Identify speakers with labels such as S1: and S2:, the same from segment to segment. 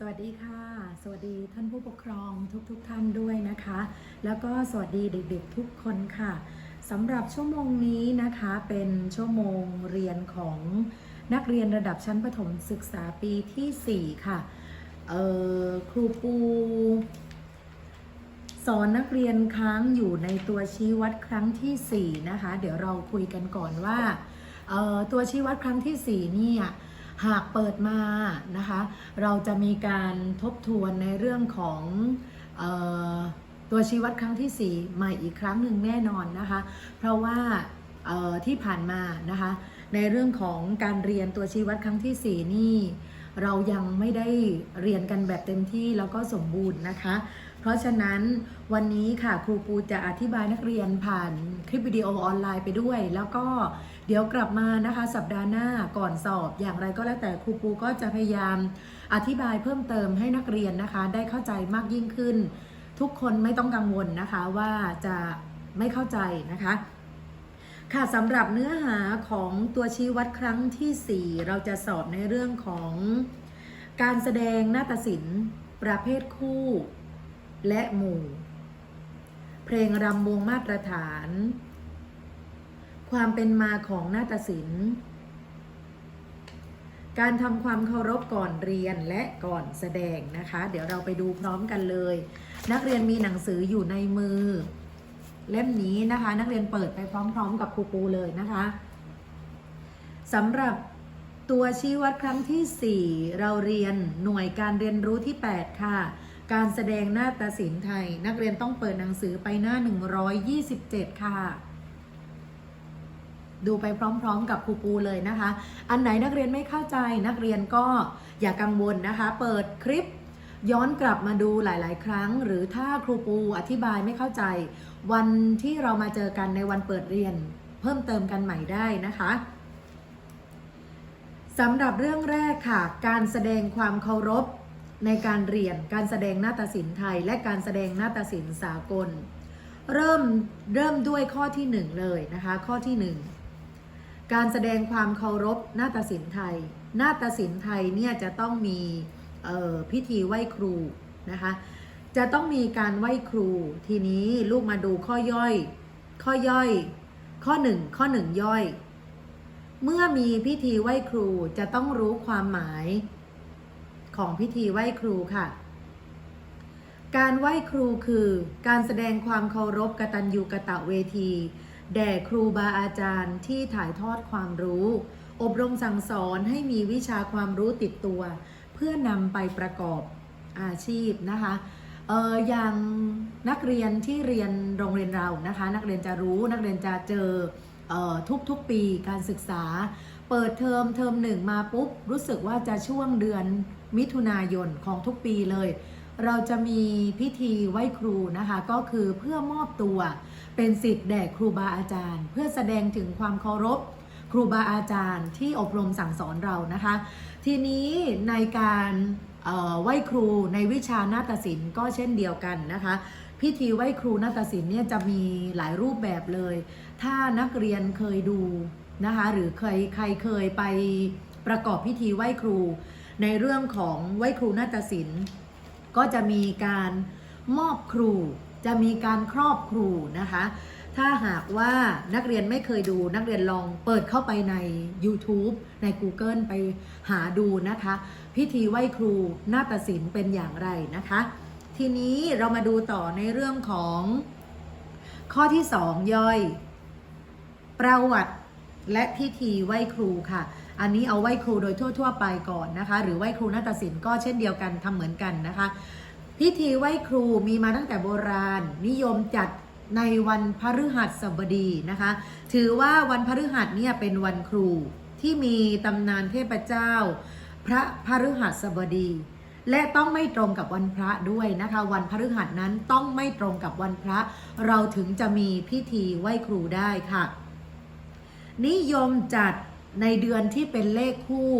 S1: สวัสดีค่ะ สวัสดีท่านผู้ปกครองทุกๆทท่านด้วยนะคะ แล้วก็สวัสดีเด็กๆทุกคนค่ะสำหรับชั่วโมงนี้นะคะเป็นชั่วโมงเรียนของนักเรียนระดับชั้นประถมศึกษาปีทีสี่4 ค่ะครูปู สอนนักเรียนค้างอยู่ในตัวชี้วัดครั้งทีสี่4 นะคะ เดี๋ยวเราคุยกันก่อนว่าตัวชี้วัดครั้งทีสี่4 เนี่ย หากเปิดมานะคะ เราจะมีการทบทวนในเรื่องของออตัวชี้วัดครั้งที่ 4 ใหม่อีกครั้งหนึ่งแน่นอนนะคะ เพราะว่าที่ผ่านมานะคะ ในเรื่องของการเรียนตัวชี้วัดครั้งที่ 4 นี่ เรายังไม่ได้เรียนกันแบบเต็มที่แล้วก็สมบูรณ์นะคะ เพราะฉะนั้นวันนี้ค่ะครูปูจะอธิบายนักเรียนผ่านคลิปวิดีโอออนไลน์ไปด้วย แล้วก็ เดี๋ยวกลับมานะคะ สัปดาห์หน้าก่อนสอบอย่างไรก็แล้วแต่ครูปูก็จะพยายามอธิบายเพิ่มเติมให้นักเรียนนะคะ ได้เข้าใจมากยิ่งขึ้น ทุกคนไม่ต้องกังวลนะคะว่าจะไม่เข้าใจนะคะค่ะสำหรับเนื้อหาของตัวชี้วัดครั้งทีสี่4 เราจะสอบในเรื่องของการแสดงนาฏศิลป์ ประเภทคู่ และหมู่ เพลงรำวงมาตรฐาน ความเป็นมาของนาฏศิลป์ การทำความเคารพก่อนเรียนและก่อนแสดงนะคะ เดี๋ยวเราไปดูพร้อมกันเลย นักเรียนมีหนังสืออยู่ในมือ เล่มนี้นะคะ นักเรียนเปิดไปพร้อม ๆ กับครูปูเลยนะคะสำหรับตัวชี้วัดครั้งที่ 4 เราเรียนหน่วยการเรียนรู้ที่ 8 ค่ะ การแสดงหน้าฏศิลป์ไทย นักเรียนต้องเปิดหนังสือไปหน้า 127 ค่ะ ดูไปพร้อมๆ กับครูปูเลยนะคะ อันไหนนักเรียนไม่เข้าใจนักเรียนก็อย่ากังวลนะคะ เปิดคลิปย้อนกลับมาดูหลาย ๆ ครั้ง หรือถ้าครูปูอธิบายไม่เข้าใจ วันที่เรามาเจอกันในวันเปิดเรียน เพิ่มเติมกันใหม่ได้นะคะสำหรับเรื่องแรกค่ะ การแสดงความเคารพในการเรียนการแสดงนาฏศิลป์ไทย และการแสดงนาฏศิลป์สากล เริ่มเริ่มด้วยข้อที่หนึ่งเลยนะคะ ข้อที่หนึ่ง การแสดงความเคารพนาฏศิลป์ไทย นาฏศิลป์ไทยเนี่ยจะต้องมีออพิธีไหว้ครูนะคะ จะต้องมีการไหว้ครู ทีนี้ลูกมาดูข้อย่อย ข้อย่อย ข้อหนึ่งข้อหนึ่งย่อย เมื่อมีพิธีไหว้ครูจะต้องรู้ความหมายของพิธีไหว้ครูค่ะ การไหว้ครูคือการแสดงความเคารพกตัญญูกะตะเวที แด่ครูบาอาจารย์ที่ถ่ายทอดความรู้ อบรมสั่งสอนให้มีวิชาความรู้ติดตัว เพื่อนำไปประกอบอาชีพนะคะเอออย่างนักเรียนที่เรียนโรงเรียนเรานะคะ นักเรียนจะรู้นักเรียนจะเจอออทุกๆปีการศึกษา เปิดเทอมเทอมหนึ่งมาปุ๊บรู้สึกว่าจะช่วงเดือนมิถุนายนของทุกปีเลย เราจะมีพิธีไหว้ครูนะคะ ก็คือเพื่อมอบตัวเป็นสิทธิ์แด่ครูบาอาจารย์ เพื่อแสดงถึงความเคารพครูบาอาจารย์ที่อบรมสั่งสอนเรานะคะ ทีนี้ในการไหว้ครูในวิชานาฏศิลป์ก็เช่นเดียวกันนะคะ พิธีไหว้ครูนาฏศิลป์เนี่ยจะมีหลายรูปแบบเลย ถ้านักเรียนเคยดูนะคะหรือเคยใครเคยไปประกอบพิธีไหว้ครู ในเรื่องของไหว้ครูนาฏศิลป์ ก็จะมีการมอบครู จะมีการครอบครูนะคะ ถ้าหากว่านักเรียนไม่เคยดูนักเรียนลองเปิดเข้าไปใน YouTube ใน Google ไปหาดูนะคะ พิธีไหว้ครูนาฏศิลป์เป็นอย่างไรนะคะ ทีนี้เรามาดูต่อในเรื่องของข้อที่ 2 ย่อย ประวัติและพิธีไหว้ครูค่ะ อันนี้เอาไหว้ครูโดยทั่ว ๆ ไปก่อนนะคะ หรือไหว้ครูนาฏศิลป์ก็เช่นเดียวกันทำเหมือนกันนะคะ พิธีไหว้ครูมีมาตั้งแต่โบราณ นิยมจัดในวันพฤหัสบดีนะคะ ถือว่าวันพฤหัสเนี่ยเป็นวันครูที่มีตำนานเทพเจ้า พระพฤหัสบดี และต้องไม่ตรงกับวันพระด้วยนะคะ วันพฤหัสนั้นต้องไม่ตรงกับวันพระ เราถึงจะมีพิธีไหว้ครูได้ค่ะ นิยมจัด ในเดือนที่เป็นเลขคู่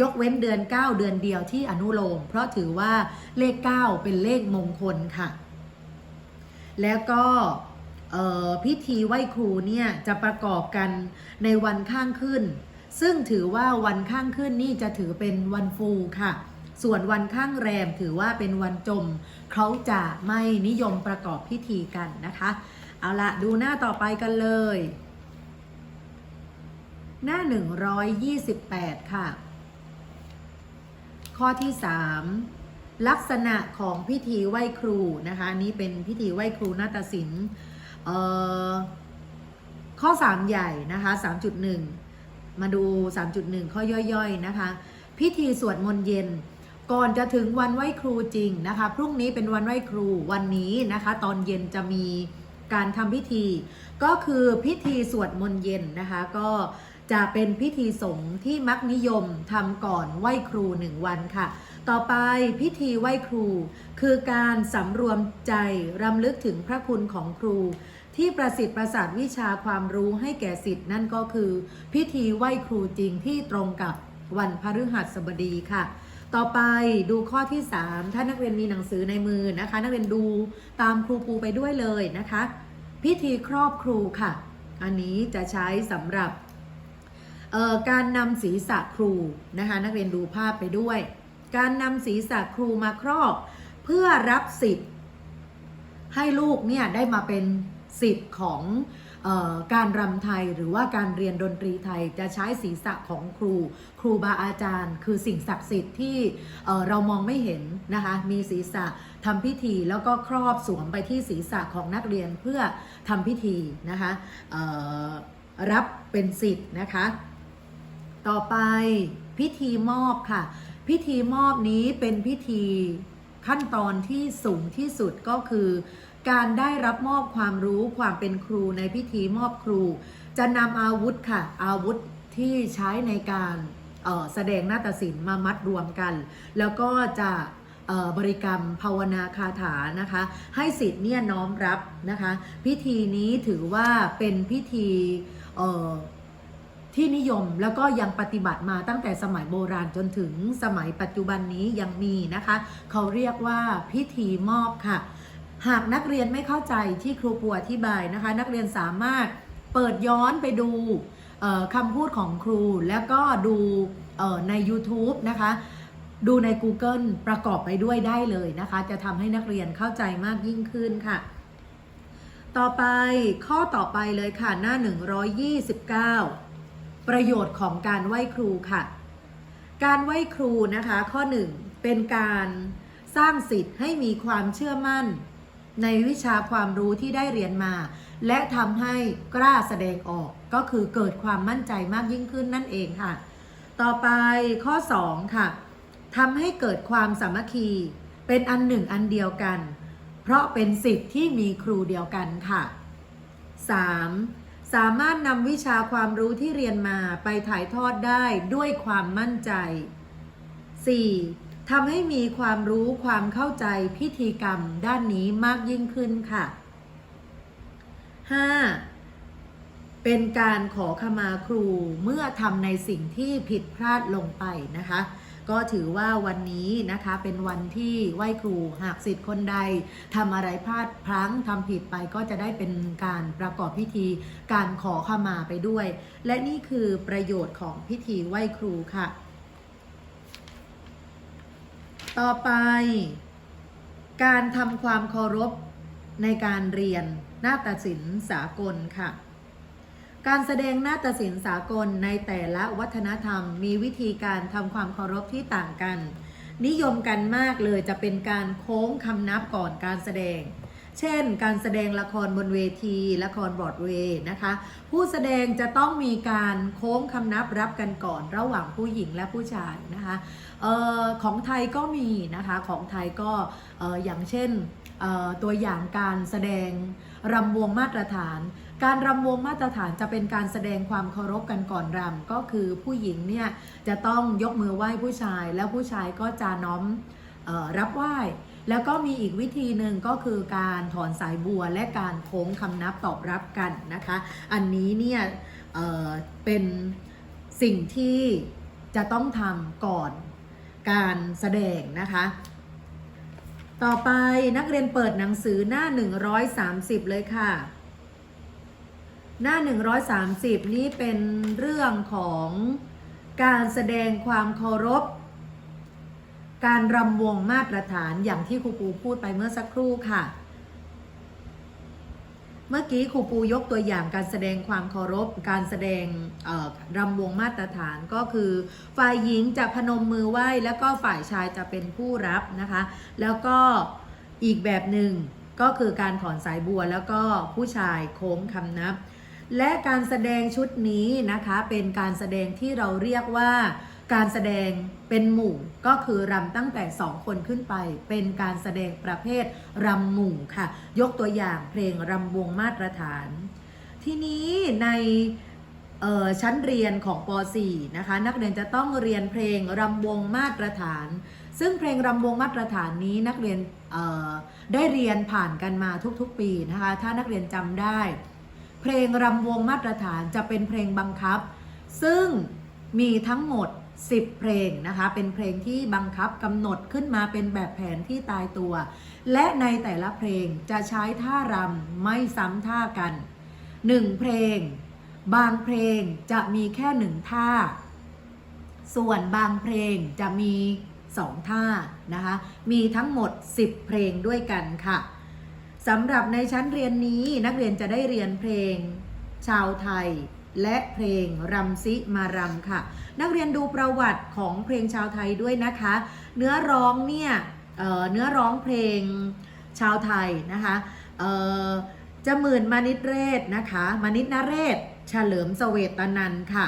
S1: ยกเว้นเดือน 9 เดือนเดียวที่อนุโลม เพราะถือว่าเลข 9 เป็นเลขมงคลค่ะ แล้วก็พิธีไหว้ครูเนี่ยจะประกอบกันในวันข้างขึ้น ซึ่งถือว่าวันข้างขึ้นนี่จะถือเป็นวันฟูค่ะ ส่วนวันข้างแรมถือว่าเป็นวันจม เขาจะไม่นิยมประกอบพิธีกันนะคะ เอาละดูหน้าต่อไปกันเลย หน้า 128 ค่ะ ข้อที่ 3 ลักษณะของพิธีไหว้ครูนะคะนี้เป็นพิธีไหว้ครูนาฏศิลป์เอ่อข้อ 3 ใหญ่นะคะ3.1 มาดู 3.1 ข้อย่อยๆนะคะ พิธีสวดมนต์เย็นก่อนจะถึงวันไหว้ครูจริงนะคะ พรุ่งนี้เป็นวันไหว้ครูวันนี้นะคะ ตอนเย็นจะมีการทำพิธี ก็คือพิธีสวดมนต์เย็นนะคะ ก็ จะเป็นพิธีสงฆ์ที่มักนิยมทำก่อนไหว้ครูหนึ่งวันค่ะ ต่อไปพิธีไหว้ครู คือการสำรวมใจรำลึกถึงพระคุณของครู ที่ประสิทธิ์ประสาทวิชาความรู้ให้แก่สิทธิ์นั่นก็คือ พิธีไหว้ครูจริงที่ตรงกับวันพฤหัสบดีค่ะต่อไปดูข้อที่ 3 ถ้านักเรียนมีหนังสือในมือนะคะ นักเรียนดูตามครูปูไปด้วยเลยนะคะ พิธีครอบครูค่ะ อันนี้จะใช้สำหรับ การนำศีรษะครูนะคะนักเรียนดูภาพไปด้วย การนำศีรษะครูมาครอบ เพื่อรับสิทธิ์ ให้ลูกเนี่ยได้มาเป็นสิทธิ์ของออการรำไทยหรือว่าการเรียนดนตรีไทยจะใช้ศีรษะของครู ครูบาอาจารย์ คือสิ่งศักดิ์สิทธิ์ที่เเรามองไม่เห็นนะคะมีศีรษะทำพิธีแล้วก็ครอบสวมไปที่ศีรษะของนักเรียนเพื่อทำพิธีนะคะรับเป็นสิทธิ์นะคะ ต่อไปพิธีมอบค่ะ พิธีมอบนี้เป็นพิธีขั้นตอนที่สูงที่สุดก็คือ การได้รับมอบความรู้ความเป็นครูในพิธีมอบครู จะนำอาวุธค่ะ อาวุธที่ใช้ในการออแสดงนาฏศิลป์มามัดรวมกัน แล้วก็จะออบริกรรมภาวนาคาถานะคะ ให้สิทธิ์เนี่ยน้อมรับนะคะ พิธีนี้ถือว่าเป็นพิธีออ ที่นิยมแล้วก็ยังปฏิบัติมาตั้งแต่สมัยโบราณจนถึงสมัยปัจจุบันนี้ยังมีนะคะ เขาเรียกว่าพิธีมอบค่ะ หากนักเรียนไม่เข้าใจที่ครูปูอธิบายนะคะ นักเรียนสามารถเปิดย้อนไปดูคำพูดของครู แล้วก็ดูใน YouTube นะคะ ดูใน Google ประกอบไปด้วยได้เลยนะคะ จะทำให้นักเรียนเข้าใจมากยิ่งขึ้นค่ะ ต่อไปข้อต่อไปเลยค่ะหน้า 129 ประโยชน์ของการไหว้ครูค่ะ การไหว้ครูนะคะ ข้อ 1 เป็นการสร้างสิทธิ์ให้มีความเชื่อมั่น ในวิชาความรู้ที่ได้เรียนมา และทำให้กล้าแสดงออกก็คือเกิดความมั่นใจมากยิ่งขึ้นนั่นเองค่ะ ต่อไปข้อ 2 ค่ะทำให้เกิดความสามัคคี เป็นอันหนึ่งอันเดียวกัน เพราะเป็นสิทธิ์ที่มีครูเดียวกันค่ะ 3. สามารถนำวิชาความรู้ที่เรียนมาไปถ่ายทอดได้ด้วยความมั่นใจ 4. ทำให้มีความรู้ความเข้าใจพิธีกรรมด้านนี้มากยิ่งขึ้นค่ะ 5. เป็นการขอขมาครูเมื่อทำในสิ่งที่ผิดพลาดลงไปนะคะ ก็ถือว่าวันนี้นะคะเป็นวันที่ไหว้ครูหากสิทธิ์คนใดทำอะไรพลาดพลั้งทำผิดไปก็จะได้เป็นการประกอบพิธีการขอขมาไปด้วย และนี่คือประโยชน์ของพิธีไหว้ครูค่ะ ต่อไป การทำความเคารพในการเรียนนาฏศิลป์สากลค่ะ การแสดงนาฏศิลป์สากลในแต่ละวัฒนธรรม มีวิธีการทำความเคารพที่ต่างกัน นิยมกันมากเลยจะเป็นการโค้งคำนับก่อนการแสดง เช่น การแสดงละครบนเวที ละครบรอดเวย์นะคะ ผู้แสดงจะต้องมีการโค้งคำนับรับกันก่อนระหว่างผู้หญิงและผู้ชายนะคะออของไทยก็มีนะคะของไทยก็อออย่างเช่นตัวอย่างการแสดงรำวงมาตรฐาน การรำวงมาตรฐานจะเป็นการแสดงความเคารพกันก่อนรำก็คือผู้หญิงเนี่ยจะต้องยกมือไหว้ผู้ชาย แล้วผู้ชายก็จะน้อมออรับไหว้ แล้วก็มีอีกวิธีหนึ่งก็คือการถอนสายบัวและการโค้งคำนับตอบรับกันนะคะ อันนี้เนี่ยเเป็นสิ่งที่จะต้องทำก่อนการแสดงนะคะต่อไปนักเรียนเปิดหนังสือหน้า 130 เลยค่ะ หน้า 130 นี้เป็นเรื่องของการแสดงความเคารพ การรำวงมาตรฐานอย่างที่ครูปูพูดไปเมื่อสักครู่ค่ะ เมื่อกี้ครูปูยกตัวอย่างการแสดงความเคารพ การแสดงรำวงมาตรฐานก็คือ ฝ่ายหญิงจะพนมมือไหว้แล้วก็ฝ่ายชายจะเป็นผู้รับนะคะ แล้วก็อีกแบบหนึ่งก็คือการถอนสายบัวแล้วก็ผู้ชายโค้งคำนับ และการแสดงชุดนี้นะคะเป็นการแสดงที่เราเรียกว่าการแสดงเป็นหมู่ก็คือรำตั้งแต่ 2 คนขึ้นไป เป็นการแสดงประเภทรำหมู่ค่ะ ยกตัวอย่างเพลงรำวงมาตรฐาน ทีนี้ในชั้นเรียนของป .4 นะคะ นักเรียนจะต้องเรียนเพลงรำวงมาตรฐาน ซึ่งเพลงรำวงมาตรฐานนี้นักเรียนได้เรียนผ่านกันมาทุกๆปีนะคะ ถ้านักเรียนจำได้ เพลงรำวงมาตรฐานจะเป็นเพลงบังคับ ซึ่งมีทั้งหมด 10 เพลงนะคะ เป็นเพลงที่บังคับกำหนดขึ้นมาเป็นแบบแผนที่ตายตัว และในแต่ละเพลงจะใช้ท่ารำไม่ซ้ำท่ากัน 1 เพลง บางเพลงจะมีแค่หนึ่งท่า ส่วนบางเพลงจะมี 2 ท่านะคะ มีทั้งหมด 10 เพลงด้วยกันค่ะ สำหรับในชั้นเรียนนี้นักเรียนจะได้เรียนเพลง ชาวไทย และเพลงรำซิมารำค่ะ นักเรียนดูประวัติของเพลงชาวไทยด้วยนะคะ เนื้อร้องเนี่ยเเนื้อร้องเพลงชาวไทยนะคะจะหมื่นมานิดเรศนะคะมานิดนเรศ เฉลิมเสวตนันค่ะ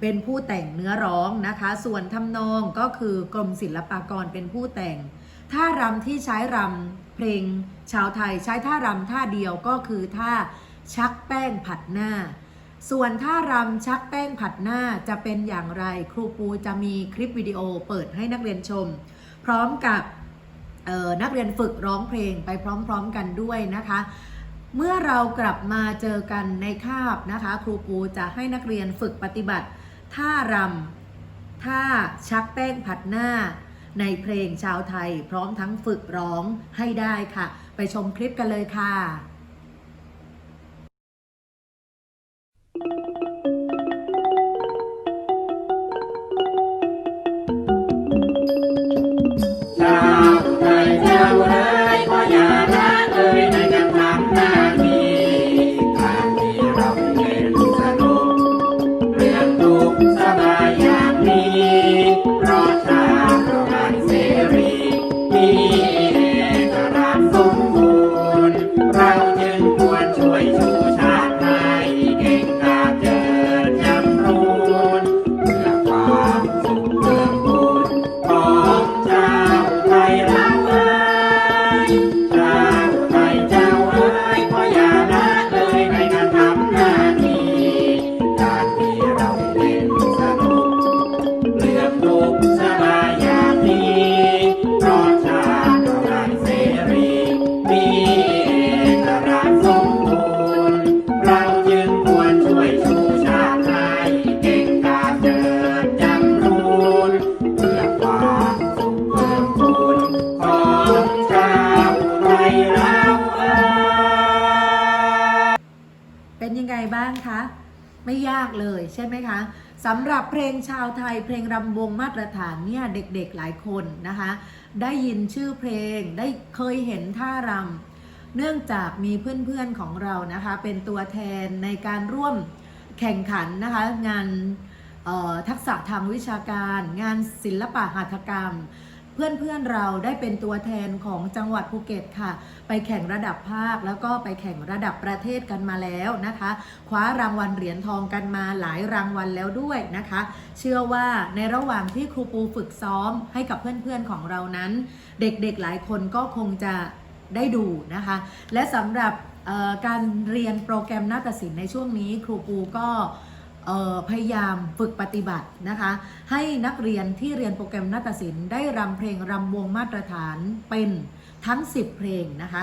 S1: เป็นผู้แต่งเนื้อร้องนะคะ ส่วนทำนองก็คือกรมศิลปากรเป็นผู้แต่งท่ารำที่ใช้รำ เพลงชาวไทยใช้ท่ารำท่าเดียวก็คือท่าชักแป้งผัดหน้า ส่วนท่ารำชักแป้งผัดหน้าจะเป็นอย่างไรครูปูจะมีคลิปวิดีโอเปิดให้นักเรียนชม พร้อมกับออนักเรียนฝึกร้องเพลงไปพร้อมๆกันด้วยนะคะ เมื่อเรากลับมาเจอกันในคาบนะคะ ครูปูจะให้นักเรียนฝึกปฏิบัติ ท่ารำท่าชักแป้งผัดหน้า ในเพลงชาวไทย พร้อมทั้งฝึกร้องให้ได้ค่ะ ไปชมคลิปกันเลยค่ะ
S2: บ้างคะ
S1: ไม่ยากเลยใช่ไหมคะสำหรับเพลงชาวไทยเพลงรำวงมาตรฐานเนี่ยเด็กๆหลายคนนะคะ ได้ยินชื่อเพลงได้เคยเห็นท่ารำเนื่องจากมีเพื่อนๆของเรานะคะ เป็นตัวแทนในการร่วมแข่งขันนะคะ งานออทักษะทางวิชาการ งานศิลปะหัตถกรรม เพื่อนๆเราได้เป็นตัวแทนของจังหวัดภูเก็ตค่ะ ไปแข่งระดับภาคแล้วก็ไปแข่งระดับประเทศกันมาแล้วนะคะ คว้ารางวัลเหรียญทองกันมาหลายรางวัลแล้วด้วยนะคะ เชื่อว่าในระหว่างที่ครูปูฝึกซ้อมให้กับเพื่อนๆของเรานั้น เด็กๆหลายคนก็คงจะได้ดูนะคะ และสำหรับการเรียนโปรแกรมนาฏศิลป์ในช่วงนี้ครูปูก็ พยายามฝึกปฏิบัตินะคะ ให้นักเรียนที่เรียนโปรแกรมนาฏศิลป์ได้รำเพลงรำวงมาตรฐานเป็นทั้ง 10 เพลงนะคะ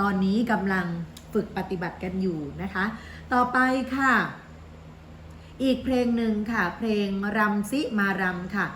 S1: ตอนนี้กำลังฝึกปฏิบัติกันอยู่นะคะ ต่อไปค่ะ อีกเพลงหนึ่งค่ะ เพลงรำซิมารำค่ะ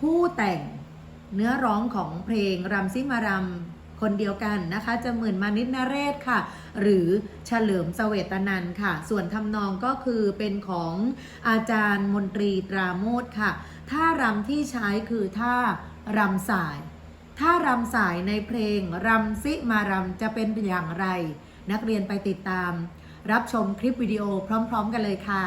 S1: ผู้แต่งเนื้อร้องของเพลงรำซิมารำ คนเดียวกันนะคะจะหมื่นมานิดนเรศค่ะ หรือเฉลิมเสวตนันค่ะ ส่วนทำนองก็คือเป็นของอาจารย์มนตรีตราโมทค่ะท่ารำที่ใช้คือท่ารำสายท่ารำสายในเพลงรำซิมารำจะเป็นอย่างไร นักเรียนไปติดตาม รับชมคลิปวิดีโอพร้อม ๆ กันเลยค่ะ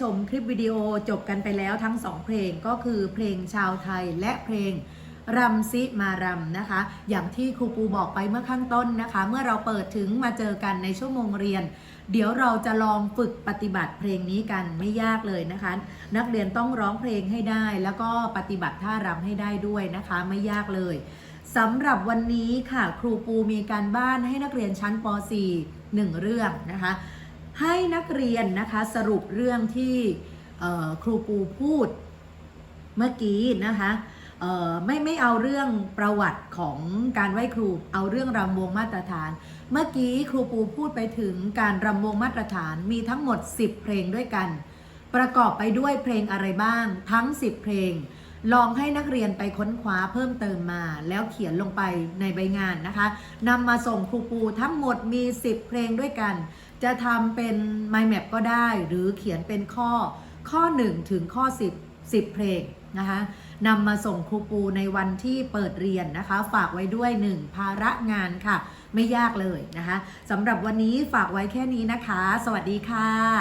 S2: ชมคลิ
S1: ปวิดีโอจบกันไปแล้วทั้งสองเพลงก็คือเพลงชาวไทยและเพลงรำซิมารำนะคะ อย่างที่ครูปูบอกไปเมื่อข้างต้นนะคะ เมื่อเราเปิดถึงมาเจอกันในชั่วโมงเรียน เดี๋ยวเราจะลองฝึกปฏิบัติเพลงนี้กันไม่ยากเลยนะคะ นักเรียนต้องร้องเพลงให้ได้ แล้วก็ปฏิบัติท่ารำให้ได้ด้วยนะคะ ไม่ยากเลยสำหรับวันนี้ค่ะ ครูปูมีการบ้านให้นักเรียนชั้นป .4 หนึ่งเรื่องนะคะ ให้นักเรียนนะคะสรุปเรื่องที่ครูปูพูดเมื่อกี้นะคะไม่ไม่เอาเรื่องประวัติของการไหว้ครูเอาเรื่องรำวงมาตรฐาน เมื่อกี้ครูปูพูดไปถึงการรำวงมาตรฐานมีทั้งหมด 10 เพลงด้วยกัน ประกอบไปด้วยเพลงอะไรบ้างทั้ง 10 เพลง ลองให้นักเรียนไปค้นคว้าเพิ่มเติมมา แล้วเขียนลงไปในใบงานนะคะนำมาส่งครูปูทั้งหมดมี 10 เพลงด้วยกัน จะทำเป็น mind map ก็ได้หรือเขียนเป็นข้อข้อ 1 ถึงข้อ 10 10 เพลงนะคะนำมาส่งครูปูในวันที่เปิดเรียนนะคะ ฝากไว้ด้วย 1 ภาระงานค่ะ ไม่ยากเลยนะคะสำหรับวันนี้ฝากไว้แค่นี้นะคะ สวัสดีค่ะ